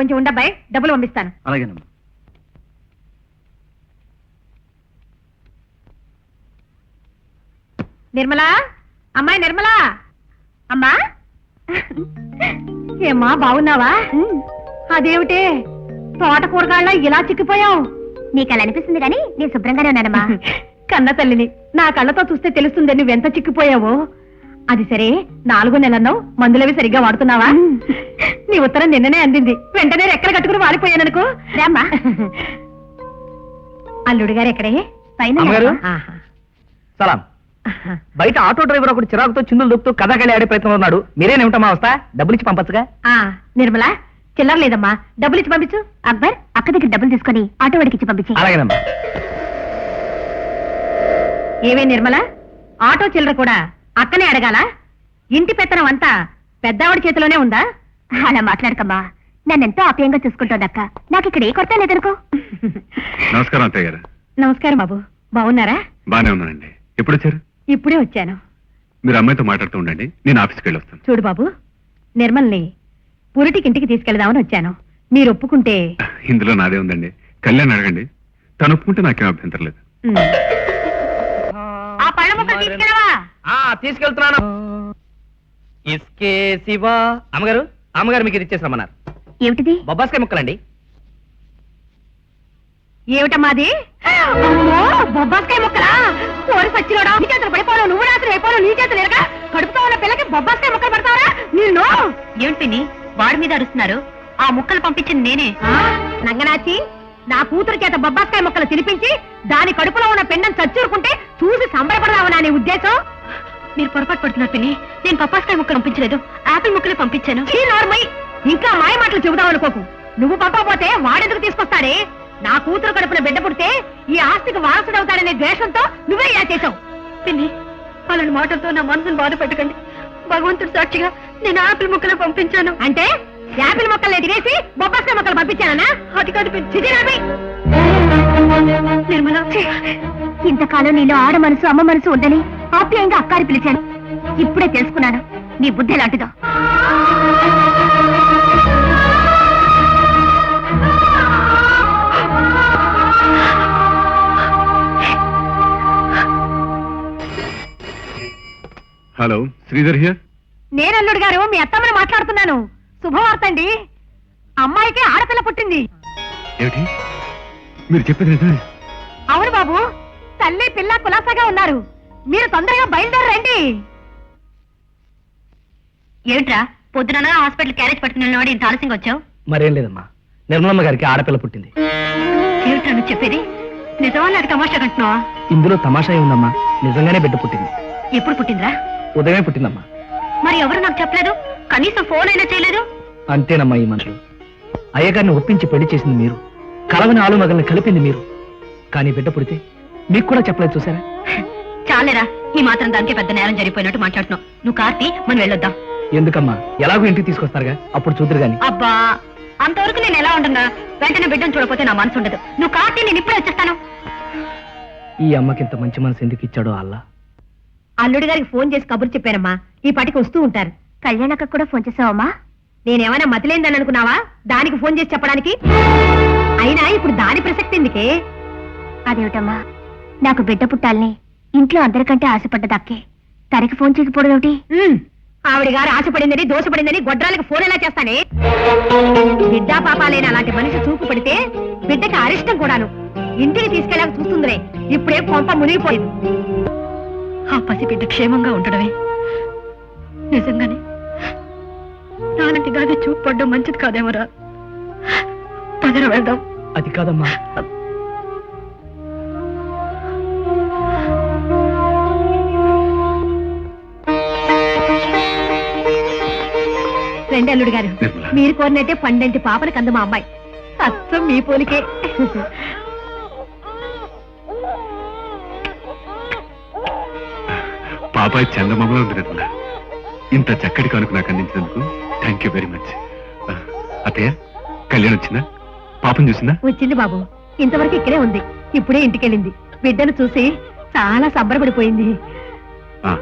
కొంచెం ఉండబ్బాయి డబ్బులు పంపిస్తాను. అలాగేనమ్మా. నిర్మలా? అమ్మాయి నిర్మలా? అమ్మా? ఏమ్మా బాగున్నావా? అదేమిటే? తోట కూరగాళ్ళ ఇలా చిక్కిపోయావు. నీకు అలా అనిపిస్తుంది కానీ నేను శుభ్రంగానే ఉన్నానమ్మా. కన్న తల్లిని నా కళ్ళతో చూస్తే తెలుస్తుంది నువ్వెంత చిక్కిపోయావో. అది సరే నాలుగు నెలల్లో మందులవి సరిగ్గా వాడుతున్నావా? నీ ఉత్తరం నిన్ననే అందింది. వెంటనే రెక్కలు కట్టుకుని వాలిపోయాననుకో. రామ్మా. అల్లుడు గారు ఎక్కడే? పైన అమ్మగారు? ఆహా. సలాం. బయట ఆటో డ్రైవర్ ఒకటి చిరాకుతో చిందులు దొక్కుతూ కథాకళి ఆడే ప్రయత్నంలో ఉన్నాడు. మీరేనేమిటమ్మా వస్తా డబ్బులు ఇచ్చి పంపచ్చుగా? ఆ, నిర్మలా చిల్లర లేదమ్మా. డబ్బులు ఇచ్చి పంపించు. అక్బర్ అక్క దగ్గర డబ్బులు తీసుకొని ఆటో వాడికి ఇచ్చి పంపించి. అలాగేనమ్మా. ఏవే నిర్మల ఆటో చిల్లర కూడా అక్కనే అడగాల? ఇంటి పెత్తనం అంతా పెద్దావిడ చేతిలోనే ఉందా? అలా మాట్లాడకమ్మా. నన్నెంతో ఆప్యాయంగా చూసుకుంటోంది అక్క నాకు ఇక్కడ ఏ కొరత లేదనుకో. నమస్కారం అత్తయ్య గారు. నమస్కారం బాబు. బాగున్నారా బానే ఉన్నానండి. ఎప్పుడు వచ్చారు? ఇప్పుడే వచ్చాను. మీరు అమ్మాయితో మాట్లాడుతూ ఉండండి. నేను ఆఫీస్కి వెళ్ళి వస్తాను చూడు బాబు నిర్మల్ని పురిటికి ఇంటికి తీసుకెళ్దామని వచ్చాను. మీరు ఒప్పుకుంటే ఇందులో నాదే ఉందండి. కళ్యాణ్ అడగండి. తను ఒప్పుకుంటే నాకేం అభ్యంతరం లేదు. ఉమ్. ఆ పళ్ళ ముక్కలు తీసుకెళ్ళవా? ఆ, తీసుకెళ్తున్నాను. ఇస్కే శివా. అమ్మగారు? అమ్మగారు మీకు ఇది ఇచ్చేసామన్నారు ఏమిటిది? బొబ్బాస్కాయ ముక్కలండి. ఏమిటమ్మా అది అమ్మో, బొబ్బాస్కాయ ముక్కలా? కోరి సచ్చిలోడా నీ చేతులు పడిపోను నువ్వు రాత్రి అయిపోను నీ చేతులు ఎరగా. కడుపుతో ఉన్న పిల్లకి బొబ్బాస్కాయ ముక్కలు పడతావరా నిన్ను. ఏమిటి వాడి మీద అరుస్తున్నారు. ఆ ముక్కలు పంపించింది నేనే. నంగనాచి నా కూతురు చేత బొబ్బాస్కాయ ముక్కలు తినిపించి దాని కడుపులో ఉన్న పిండం చచ్చూరుకుంటే చూసి సంబరపడదావనా నీ ఉద్దేశం? మీరు పొరపాటు పడుతున్నారు పిన్ని. నేను పప్పాస్కాయ ముక్కలు పంపించలేదు. ఆపిల్ ముక్కలే పంపించాను. ఇంకా మాయ మాటలు చెబుదాం అనుకోకు. నువ్వు పంపకపోతే వాడెందుకు తీసుకొస్తాడే? నా కూతురు కడుపున బిడ్డ పుడితే ఈ ఆస్తికి వారసుడవుతాడనే ద్వేషంతో నువ్వే ఇలా చేసావు పిన్ని వాళ్ళని మాటలతో నా మనసును బాధ పెట్టకండి. భగవంతుడు సాక్షిగా నేను ఆపిల్ ముక్కలే పంపించాను. అంటే? యాపిల్ మొక్కలు ఎదిగేసి బొబ్బాస్కాయ మొక్కలు పంపించానా అది కాదు. నిర్మల ఇంతకాలం నీలో ఆడ మనసు అమ్మ మనసు ఉందని ఆప్యాయంగా అక్కారి పిలిచాను. ఇప్పుడే తెలుసుకున్నాను. నీ బుద్ధి ఎలాంటిదో. హలో శ్రీధర్ హియర్ నేను అల్లుడు గారు మీ అత్తమ్మని మాట్లాడుతున్నాను. శుభవార్త అండి. అమ్మాయికి ఆడపిల్ల పుట్టింది. ఏమిటి? మీరు చెప్పేది నిజమే. అవును బాబు తల్లి పిల్ల కులాసాగా ఉన్నారు. మీరు తొందరగా బయలుదేరండి. ఏమిట్రా పొద్దున హాస్పిటల్ క్యారేజ్ పట్టుకుని వాడు ఇంత ఆలస్యంగా వచ్చావు? మరేం లేదమ్మా. నిర్మలమ్మ గారికి ఆడపిల్ల పుట్టింది. ఏమిట్రా నువ్వు చెప్పేది? నిజమా నాకు తమాషా కంటున్నావా? ఇందులో తమాషా ఉందమ్మా నిజంగానే బిడ్డ పుట్టింది. ఎప్పుడు పుట్టిందిరా? ఉదయమే పుట్టిందమ్మా. మరి ఎవరు నాకు చెప్పలేదు? కనీసం ఫోన్ అయినా చేయలేదు? అంతేనమ్మా ఈ మనుషులు. అయ్యగారిని ఒప్పించి పెళ్ళి చేసింది మీరు. కలవని ఆలు మగల్ని కలిపింది మీరు. కానీ బిడ్డ పుడితే మీకు కూడా చెప్పలేదు చూసారా? చాలేరా ఈ మాత్రం దానికి పెద్ద నేరం జరిగిపోయినట్టు మాట్లాడుతున్నావు. నువ్వు కార్తీ మనం వెళ్ళొద్దాం. ఎందుకమ్మా? ఎలాగో ఇంటికి తీసుకొస్తారుగా? అప్పుడు చూద్దరు గాని. అబ్బా అంతవరకు నేను ఎలా ఉంటున్నా వెంటనే బిడ్డను చూడపోతే నా మనసు ఉండదు. నువ్వు కార్తీ నేను ఇప్పుడే వచ్చేస్తాను. ఈ అమ్మకి ఇంత మంచి మనసు ఎందుకు ఇచ్చాడో అల్లా? అల్లుడి గారికి ఫోన్ చేసి కబురు చెప్పానమ్మా ఈ పాటికి వస్తూ ఉంటారు. కళ్యాణక్క కూడా ఫోన్ చేసావమ్మా? నేనేమైనా మతిలేందని అనుకున్నావా? దానికి ఫోన్ చేసి చెప్పడానికి? అయినా ఇప్పుడు దాని ప్రసక్తి ఎందుకే? అదేమిటమ్మా? నాకు బిడ్డ పుట్టాలని ఇంట్లో అందరికంటే ఆశపడ్డదక్కే తనకి ఫోన్ చేయకపోవడం ఏమిటి? ఆవిడ గారు ఆశపడిందని దోషపడిందని గొడ్రాలకు ఫోన్ ఎలా చేస్తానే? బిడ్డా పాపాలైన అలాంటి మనిషి చూపు పడితే బిడ్డకి అరిష్టం కూడాను. ఇంటికి తీసుకెళ్ళాక చూస్తుందిరే ఇప్పుడే కొంప మునిగిపోయింది. ఆ పసిబిడ్డ క్షేమంగా ఉండడమే. నిజంగానే. నాలాంటి గాది చూపు పడ్డం మంచిది కాదేమోరా? పదర వెళ్దాం. అది కాదమ్మా. రండి అల్లుడు గారు. నిర్మల. మీరు కోరినట్టే పండంటి పాపని కందు మా అమ్మాయి. అచ్చం మీ పోలికే. పాపాయి చందమామలో ఉంది నిర్మల. ఇంత చక్కటి కానుక నాకు అందించినందుకు థ్యాంక్ యూ వెరీ మచ్ అత్తయ్య కళ్యాణ్ వచ్చిందా? పాపం చూసిందా? వచ్చింది బాబు. ఇంతవరకు ఇక్కడే ఉంది. ఇప్పుడే ఇంటికెళ్ళింది. బిడ్డను చూసి చాలా సంబరపడిపోయింది. ఆ,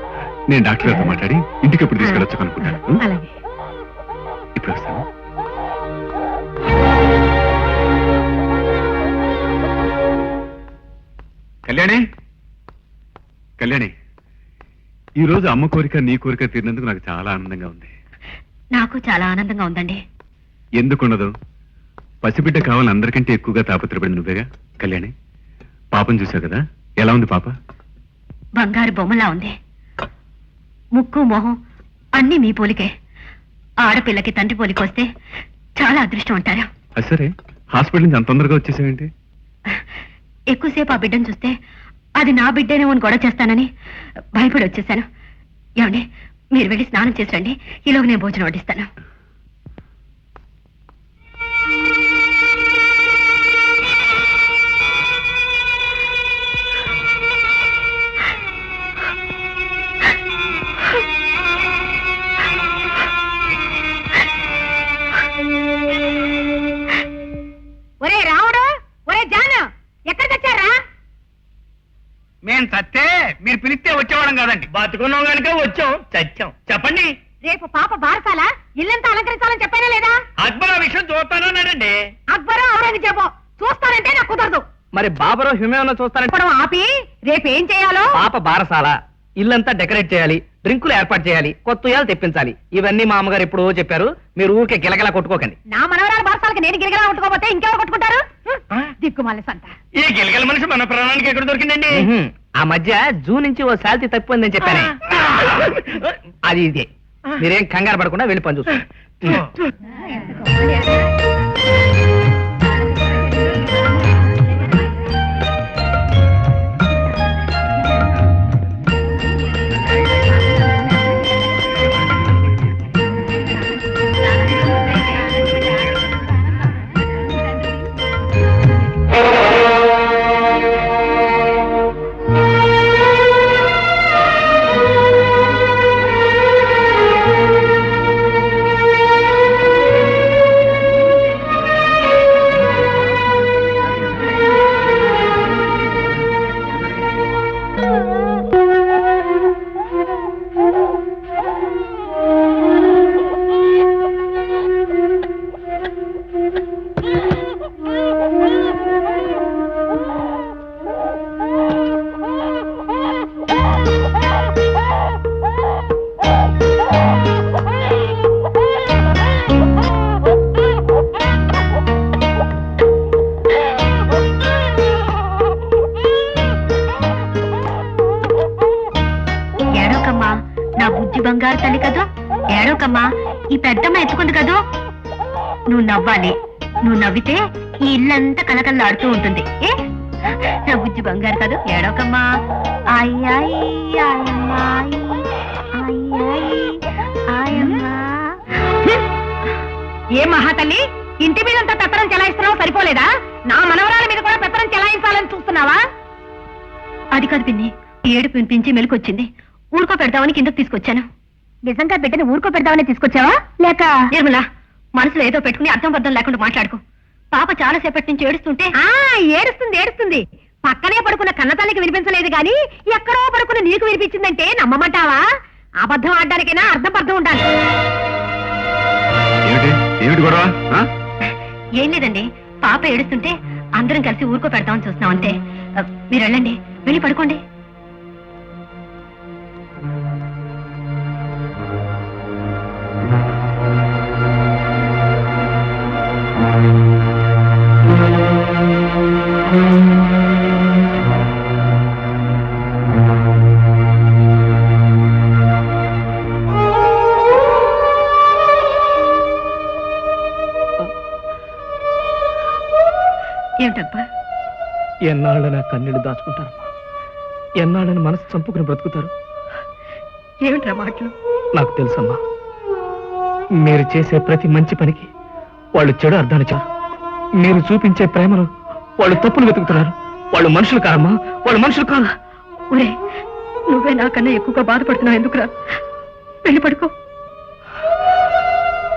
నేను డాక్టర్ గారితో మాట్లాడి ఇంటికి ఎప్పుడు తీసుకెళ్ళొచ్చు అనుకుంటాను అలాగే. ఇప్పుడు వస్తాను కళ్యాణి కళ్యాణి ఈరోజు అమ్మ కోరిక నీ కోరిక తీరినందుకు నాకు చాలా ఆనందంగా ఉంది. నాకు చాలా ఆనందంగా ఉందండి. ఎందుకుండదు? పసిబిడ్డ కావాలని అందరికంటే ఎక్కువగా తాపత్రపడింది నువ్వేగా? కళ్యాణి పాపం చూసావు కదా? ఎలా ఉంది పాప? బంగారు బొమ్మలా ఉంది. ముక్కు మొహం అన్నీ మీ పోలికే. ఆడపిల్లకి తండ్రి పోలికి వస్తే చాలా అదృష్టం అంటారు. సరే. హాస్పిటల్ నుంచి అంత తొందరగా వచ్చేసావేంటి? ఎక్కువసేపు ఆ బిడ్డను చూస్తే అది నా బిడ్డేనేమో అని గొడవ చేస్తానని భయపడి వచ్చేసాను. ఏమండి మీరు వెళ్ళి స్నానం చేసి రండి. ఈలోగా నేను భోజనం వడ్డిస్తాను. మేం చస్తే మీరు పిలిస్తే వచ్చేవాళ్ళం కాదండి. బతుకున్నాం కనుక వచ్చాం చచ్చాం. చెప్పండి. రేపు పాప బారసాల? ఇల్లంతా అలంకరించాలని చెప్పానా లేదా? అక్బర్ ఆ విషయం చూస్తానన్నాడండి అక్బరు ఔరంగజేబు చూస్తానంటే నాకు కుదరదు. మరి బాబరో హిమేమన్నా చూస్తానంటే? ఆపి రేపు ఏం చేయాలో? పాప బారసాల ఇల్లంతా డెకరేట్ చేయాలి. డ్రింకులు ఏర్పాటు చేయాలి కొత్త ఉయ్యాలు తెప్పించాలి ఇవన్నీ మా అమ్మగారు ఎప్పుడో చెప్పారు మీరు ఊరికే గిలగలా కొట్టుకోకండి నా మనవరాలు బారసాలకి నేను గిరిగలా కొట్టుకోపోతే ఇంకెవరు కొట్టుకుంటారు. దిక్కుమాలి సంత ఈ గిలగల మనిషి మన ప్రాణానికి ఎక్కడ దొరికిందండి ఆ మధ్య జూ నుంచి ఓ శాలరీ తప్పిపోయిందని చెప్పానే అది ఇదే మీరేం కంగారు పడకుండా వెళ్ళి పని చూసుకోండి నా బంగారు తల్లి కదూ? ఏడోకమ్మా ఈ పెద్దమ్మ ఎత్తుకుంది కదూ? నువ్వు నవ్వాలి. నువ్వు నవ్వితే ఈ ఇల్లంతా కలకల్లాడుతూ ఉంటుంది. ఏ? నా బుజ్జి బంగారు కదూ? ఏడోకమ్మా ఏ మహాతల్లి ఇంటి మీదంతా పెత్తనం చెలాయిస్తున్నావు సరిపోలేదా? నా మనవరాల మీద కూడా పెత్తనం చెలాయించాలని చూస్తున్నావా? అది కాదు పిన్ని ఏడు పినిపించి మెలుకొచ్చింది ఊరుకో పెడదామని కిందకు తీసుకొచ్చాను. నిజంగా బిడ్డని ఊరుకో పెడదామని తీసుకొచ్చావా? లేక? నిర్మలా మనసులో ఏదో పెట్టుకుని అర్థం పర్థం లేకుండా మాట్లాడుకో. పాప చాలా సేపటి నుంచి ఏడుస్తుంటే ఆ ఏడుస్తుంది ఏడుస్తుంది. పక్కనే పడుకున్న కన్నతల్లికి వినిపించలేదు గాని ఎక్కడో పడుకున్న నీకు వినిపించిందంటే నమ్మమంటావా? అబద్ధం ఆడడానికైనా అర్థం పర్థం ఉండాలి. ఏమిటి? గొడవ? ఏం లేదండి. పాప ఏడుస్తుంటే అందరం కలిసి ఊరుకో పెడదామని చూస్తున్నాం అంతే. మీరు వెళ్ళండి. వెళ్ళి పడుకోండి. ఎన్నాళ్ళని నా కన్నీళ్ళు దాచుకుంటారమ్మా ఎన్నాళ్ళని మనసు చంపుకుని బ్రతుకుతారు. ఏమిట్రా మాటలు? నాకు తెలుసమ్మా. మీరు చేసే ప్రతి మంచి పనికి వాళ్ళు చెడు అర్థాన్ని చారు మీరు చూపించే ప్రేమను వాళ్ళు తప్పులు వెతుకుతున్నారు. వాళ్ళు మనుషులు కారమ్మా వాళ్ళు మనుషులు కాదు. ఒరే నువ్వే నాకన్నా ఎక్కువగా బాధపడుతున్నావు. ఎందుకురా? వెళ్ళి పడుకో.